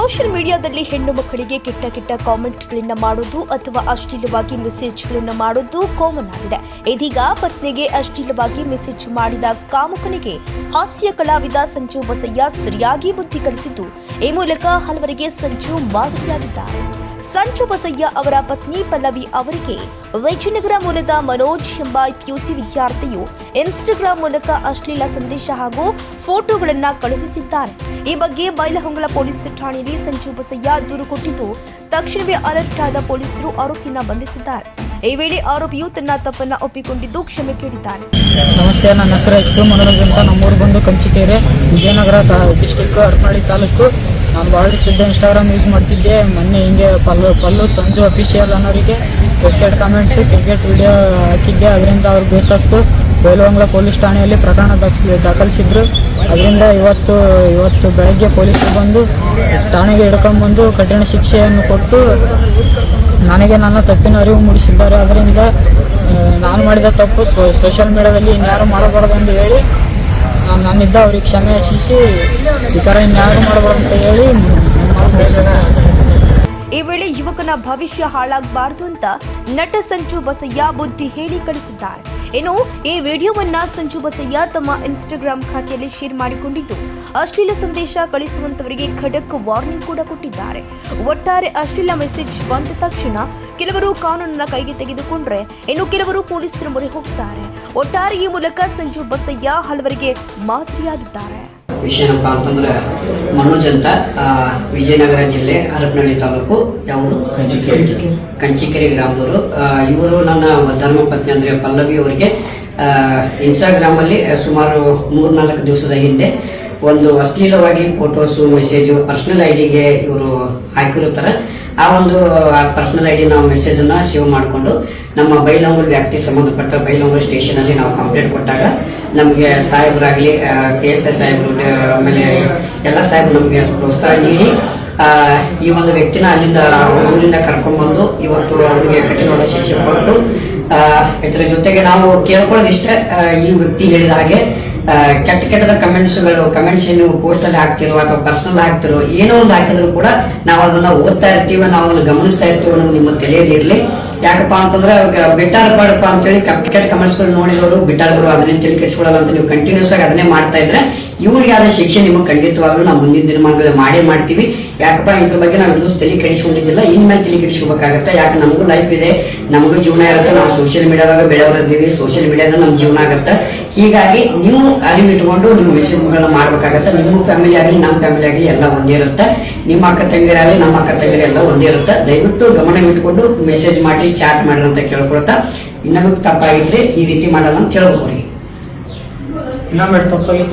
Social ಮೀಡಿಯಾದಲ್ಲಿ ಹೆಣ್ಣು ಮಕ್ಕಳಿಗೆ ಕೆಟ್ಟ ಕೆಟ್ಟ ಕಾಮೆಂಟ್ಗಳನ್ನು ಮಾಡೋದು ಅಥವಾ ಅಶ್ಲೀಲವಾಗಿ ಮೆಸೇಜ್ಗಳನ್ನು ಮಾಡೋದು ಕಾಮನ್ ಆಗಿದೆ. ಇದೀಗ ಪತ್ನಿಗೆ ಅಶ್ಲೀಲವಾಗಿ ಮೆಸೇಜ್ ಮಾಡಿದ ಕಾಮುಕನಿಗೆ ಹಾಸ್ಯ ಕಲಾವಿದ ಸಂಜು ಬಸಯ್ಯ ಸರಿಯಾಗಿ ಬುದ್ಧಿ ಕಲಿಸಿದ್ದು. ಈ ಮೂಲಕ ಹಲವರಿಗೆ ಸಂಜು ಮಾದರಿಯಾಗಿದ್ದಾರೆ. ಸಂಜು ಬಸಯ್ಯ ಅವರ ಪತ್ನಿ ಪಲ್ಲವಿ ಅವರಿಗೆ ವಿಜಯನಗರ ಮೂಲದ ಮನೋಜ್ ಎಂಬ ಪಿಯುಸಿ ವಿದ್ಯಾರ್ಥಿಯು ಇನ್ಸ್ಟಾಗ್ರಾಂ ಮೂಲಕ ಅಶ್ಲೀಲ ಸಂದೇಶ ಹಾಗೂ ಫೋಟೋಗಳನ್ನು ಕಳುಹಿಸಿದ್ದಾರೆ. ಈ ಬಗ್ಗೆ ಬೈಲಹೊಂಗಲ ಪೊಲೀಸ್ ಠಾಣೆಯಲ್ಲಿ ಸಂಚು ಬಸಯ್ಯ ದೂರು ಕೊಟ್ಟಿದ್ದು, ತಕ್ಷಣವೇ ಅಲರ್ಟ್ ಆದ ಪೊಲೀಸರು ಆರೋಪಿಯನ್ನ ಬಂಧಿಸಿದ್ದಾರೆ. ಈ ವೇಳೆ ಆರೋಪಿಯು ತನ್ನ ತಪ್ಪನ್ನ ಒಪ್ಪಿಕೊಂಡಿದ್ದು ಕ್ಷಮೆ ಕೇಳಿದ್ದಾನೆ ನಮಸ್ತೆ, ನನ್ನ ಹೆಸರು ಎಚ್ ನಮ್ಮೂರು ಬಂದು ಕಂಚಿಕೇರಿ, ವಿಜಯನಗರ ಡಿಸ್ಟಿಕ್ ಅರ್ಮಾಳಿ ತಾಲೂಕು. ನಾನು ಭಾಳ ಇನ್ಸ್ಟಾಗ್ರಾಮ್ ಯೂಸ್ ಮಾಡ್ತಿದ್ದೆ. ಮೊನ್ನೆ ಹಿಂಗೆ ಪಲ್ಲು ಪಲ್ಲು ಸಂಜು ಅಫಿಷಿಯಲ್ ಅನ್ನೋರಿಗೆ ಕ್ರಿಕೆಟ್ ಕಾಮೆಂಟ್ಸ್ ಕ್ರಿಕೆಟ್ ವಿಡಿಯೋ ಹಾಕಿದ್ದೆ. ಅದರಿಂದ ಅವ್ರು ಬೇಸತ್ತು. ಬೇಲವಂಗ್ಲ ಪೊಲೀಸ್ ಠಾಣೆಯಲ್ಲಿ ಪ್ರಕರಣ ದಾಖಲಿ, ದಾಖಲಿಸಿದ್ರು. ಅದರಿಂದ ಇವತ್ತು ಇವತ್ತು ಬೆಳಗ್ಗೆ ಪೊಲೀಸರು ಬಂದು ಠಾಣೆಗೆ ಹಿಡ್ಕೊಂಡ್ಬಂದು ಕಠಿಣ ಶಿಕ್ಷೆಯನ್ನು ಕೊಟ್ಟು ನನಗೆ ನನ್ನ ತಪ್ಪಿನ ಅರಿವು ಮೂಡಿಸಿದ್ದಾರೆ. ಅದರಿಂದ ನಾನು ಮಾಡಿದ ತಪ್ಪು ಸೋಷಿಯಲ್ ಮೀಡಿಯಾದಲ್ಲಿ ಇನ್ಯಾರು ಮಾಡಬಾರ್ದು ಎಂದು ಹೇಳಿ ನಾನು ನನ್ನಿದ್ದ ಅವ್ರಿಗೆ ಕ್ಷಮೆ ಯಶಿಸಿ ಈ ಥರ ಇನ್ಯಾರು ಮಾಡಬಾರ್ದು ಅಂತ ಹೇಳಿ ಈ ವೇಳೆ ಯುವಕನ ಭವಿಷ್ಯ ಹಾಳಾಗಬಾರ್ದು ಅಂತ ನಟ ಸಂಚು ಬಸಯ್ಯ ಬುದ್ಧಿ ಹೇಳಿ ಕಳಿಸಿದ್ದಾರೆ. ಇನ್ನು ಈ ವಿಡಿಯೋವನ್ನ ಸಂಜು ಬಸಯ್ಯ ತಮ್ಮ ಇನ್ಸ್ಟಾಗ್ರಾಮ್ ಖಾತೆಯಲ್ಲಿ ಶೇರ್ ಮಾಡಿಕೊಂಡಿದ್ದು, ಅಶ್ಲೀಲ ಸಂದೇಶ ಕಳಿಸುವಂತವರಿಗೆ ಖಡಕ್ ವಾರ್ನಿಂಗ್ ಕೂಡ ಕೊಟ್ಟಿದ್ದಾರೆ. ಒಟ್ಟಾರೆ ಅಶ್ಲೀಲ ಮೆಸೇಜ್ ಬಂದ ತಕ್ಷಣ ಕೆಲವರು ಕಾನೂನನ್ನ ಕೈಗೆ ತೆಗೆದುಕೊಂಡ್ರೆ ಇನ್ನು ಕೆಲವರು ಪೊಲೀಸರ ಮೊರೆ ಹೋಗ್ತಾರೆ. ಒಟ್ಟಾರೆ ಈ ಮೂಲಕ ಸಂಜು ಬಸಯ್ಯ ಹಲವರಿಗೆ ಮಾದರಿಯಾಗಿದ್ದಾರೆ. ವಿಷಯ ಏನಪ್ಪ ಅಂತಂದ್ರೆ ಮನೋಜ್ ಅಂತ ವಿಜಯನಗರ ಜಿಲ್ಲೆ ಹರಪನಹಳ್ಳಿ ತಾಲೂಕು ಯಾವರು? ಕಂಚಿಕೆರೆ. ಗ್ರಾಮದವರು. ಇವರು ನನ್ನ ಧರ್ಮಪತ್ನಿ ಅಂದ್ರೆ ಪಲ್ಲವಿ ಅವರಿಗೆ ಇನ್ಸ್ಟಾಗ್ರಾಮ್ ಅಲ್ಲಿ ಸುಮಾರು ಮೂರ್ನಾಲ್ಕು ದಿವಸದ ಹಿಂದೆ ಒಂದು ಅಶ್ಲೀಲವಾಗಿ ಫೋಟೋಸು ಮೆಸೇಜು ಪರ್ಸ್ನಲ್ ಐ ಡಿಗೆ ಇವರು ಹಾಕಿರುತ್ತಾರೆ. ಆ ಒಂದು ಪರ್ಸನಲ್ ಐ ಡಿ ನಾವು ಮೆಸೇಜನ್ನು ಅನ್ನ ಸೇವ್ ಮಾಡಿಕೊಂಡು ನಮ್ಮ ಬೈಲಂಗೂರು ವ್ಯಾಪ್ತಿ ಸಂಬಂಧಪಟ್ಟ ಬೈಲಂಗೂರು ಸ್ಟೇಷನ್ ಅಲ್ಲಿ ನಾವು ಕಂಪ್ಲೇಂಟ್ ಕೊಟ್ಟಾಗ ನಮಗೆ ಸಾಹೇಬರಾಗಲಿ ಕೆ ಎಸ್ ಎಸ್ ಸಾಹೇಬರು ಆಮೇಲೆ ಎಲ್ಲ ಸಾಹೇಬರು ನಮಗೆ ಪ್ರೋತ್ಸಾಹ ನೀಡಿ ಈ ಒಂದು ವ್ಯಕ್ತಿನ ಅಲ್ಲಿಂದ ಊರಿಂದ ಕರ್ಕೊಂಡ್ಬಂದು ಇವತ್ತು ಅವರಿಗೆ ಕಠಿಣವಾದ ಶಿಕ್ಷೆ ಕೊಟ್ಟು ಇದರ ಜೊತೆಗೆ ನಾವು ಕೇಳ್ಕೊಳ್ಳೋದಿಷ್ಟೇ ಈ ವ್ಯಕ್ತಿ ಹೇಳಿದ ಹಾಗೆ ಕೆಟ್ಟ ಕೆಟ್ಟದ ಕಮೆಂಟ್ಸ್ಗಳು, ಕಮೆಂಟ್ಸ್ ಏನು ಪೋಸ್ಟ್ ಅಲ್ಲಿ ಹಾಕ್ತಿರೋ ಅಥವಾ ಪರ್ಸನಲ್ ಹಾಕ್ತಿರೋ ಏನೋ ಒಂದು ಹಾಕಿದ್ರು ಕೂಡ ನಾವು ಅದನ್ನ ಓದ್ತಾ ಇರ್ತೀವಿ, ನಾವು ಅದನ್ನ ಗಮನಿಸ್ತಾ ಇರ್ತೀವಿ ಅನ್ನೋದು ನಿಮ್ಮ ತಲೆಯಲ್ಲಿ ಇರಲಿ. ಯಾಕಪ್ಪ ಅಂತಂದ್ರೆ ಬಿಟಾರ್ ಪಾಡಪ್ಪ ಅಂತೇಳಿ ಕೆಟ್ಟ ಕಮರ್ಸ್ಗಳು ನೋಡಿರೋರು ಗಳು ನೋಡಿದವರು, ಬಿಟ್ಟಾರ್ ಬಿಡು ಅದನ್ನೇ ತಿಳಿ ಕೆಡಿಸ್ಕೊಳ್ಳಲ್ಲ ಅಂತ ನೀವು ಕಂಟಿನ್ಯೂಸ್ ಆಗಿ ಅದನ್ನೇ ಮಾಡ್ತಾ ಇದ್ರೆ ಇವ್ರಿಗೆ ಆದ ಶಿಕ್ಷೆ ನಿಮಗೆ ಖಂಡಿತವಾಗ್ಲೂ ನಾವು ಮುಂದಿನ ದಿನಮಾನಗಳಲ್ಲಿ ಮಾಡೇ ಮಾಡ್ತೀವಿ. ಯಾಕಪ್ಪ, ಇದ್ರ ಬಗ್ಗೆ ನಾವು ಇಲ್ಲೂ ತಲೆ ಕೆಡಿಸ್ಕೊಂಡಿದ್ದಿಲ್ಲ. ಇನ್ಮೇಲೆ ತಲೆ ಕೆಡಿಸ್ಕೋಬೇಕಾಗತ್ತೆ. ಯಾಕೆ, ನಮಗೂ ಲೈಫ್ ಇದೆ. ನಮಗೂ ಜೀವನ ಇರುತ್ತೆ. ನಾವು ಸೋಷಿಯಲ್ ಮೀಡಿಯಾದಾಗ ಬೆಳೆಯವರಿದ್ದೀವಿ ಸೋಷಿಯಲ್ ಮೀಡಿಯಾದಾಗ ನಮ್ಮ ಜೀವನ ಆಗುತ್ತೆ. ಹೀಗಾಗಿ ನೀವು ಅರಿವಿಟ್ಕೊಂಡು ನೀವು ಮೆಸೇಜ್ಗಳನ್ನ ಮಾಡ್ಬೇಕಾಗತ್ತೆ. ನಿಮ್ಮ ಫ್ಯಾಮಿಲಿ ಆಗಲಿ, ನಮ್ಮ ಫ್ಯಾಮಿಲಿ ಆಗಲಿ ಎಲ್ಲ ಒಂದೇ ಇರುತ್ತೆ. ನಿಮ್ಮ ಅಕ್ಕ ತಂಗಿರಾಗಲಿ ನಮ್ಮ ಅಕ್ಕ ತಂಗಿರ ಎಲ್ಲ ಒಂದೇ ಇರುತ್ತೆ. ದಯವಿಟ್ಟು ಗಮನ ಇಟ್ಕೊಂಡು ಮೆಸೇಜ್ ಮಾಡಿ ಚಾಟ್ ಮಾಡ್ರಿ ಅಂತ ಕೇಳ್ಕೊಳ್ತಾ. ಇನ್ನೊಂದು ತಪ್ಪಾಗಿದ್ರೆ ಈ ರೀತಿ ಮಾಡಲ್ಲ ಅಂತ ಕೇಳ್ಬೋದು ಇನ್ನೊಮ್ಮೆ ತಪ್ಪಾಗಿ